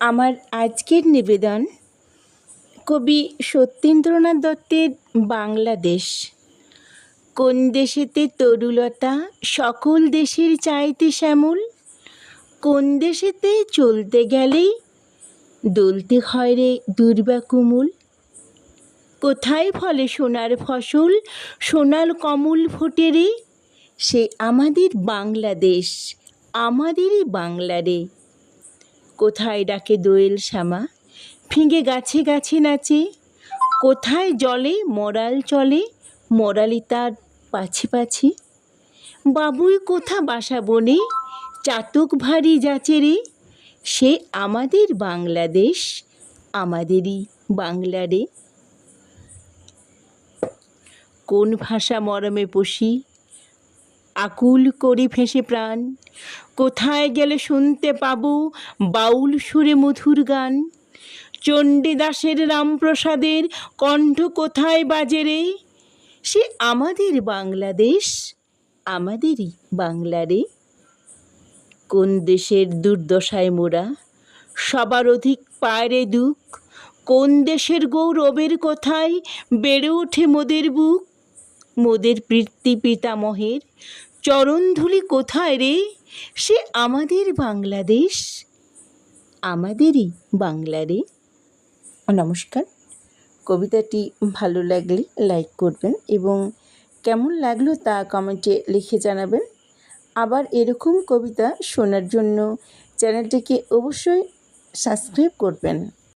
আমার আজকের নিবেদন কবি সত্যেন্দ্রনাথ দত্তের বাংলাদেশ। কোন দেশেতে তরুলতা, সকল দেশের চাইতে শ্যামল? কোন দেশেতে চলতে গেলেই দলতে হয় রে দুর্বা কুমুল? কোথায় ফলে সোনার ফসল, সোনার কমল ফোটে রে? সে আমাদের বাংলাদেশ, আমাদেরই বাংলা রে। কোথায় ডাকে দোয়েল শ্যামা? ফিঙে গাছে গাছে নাচে, কোথায় জলে মরাল চলে, মরালি তার পাছে পাছে। বাবুই কোথা বাসা বনে, চাতক ভারী যাচে রে? সে আমাদের বাংলাদেশ, আমাদেরই বাংলারে কোন ভাষা মরমে পশি আকুল করি ফেঁসে প্রাণ। কোথায় গেলে শুনতে পাবো বাউল সুরে মধুর গান? চণ্ডীদাসের রামপ্রসাদের কণ্ঠ কোথায় বাজে রে? সে আমাদের বাংলাদেশ, আমাদেরই বাংলা রে। কোন দেশের দুর্দশায় মোরা, সবার অধিক পায়রে দুঃখ? কোন দেশের গৌরবের কোথায় বেড়ে ওঠে মোদের বুক? মোদের পিতৃ পিতামহের চরণধুলি কোথায় রে? সে আমাদের বাংলাদেশ। আমাদেরই বাংলা রে। নমস্কার। কবিতাটি ভালো লাগলে লাইক করবেন এবং কেমন লাগল তা কমেন্টে লিখে জানাবেন। আবার এরকম কবিতা শোনার জন্য চ্যানেলটিকে অবশ্যই সাবস্ক্রাইব করবেন।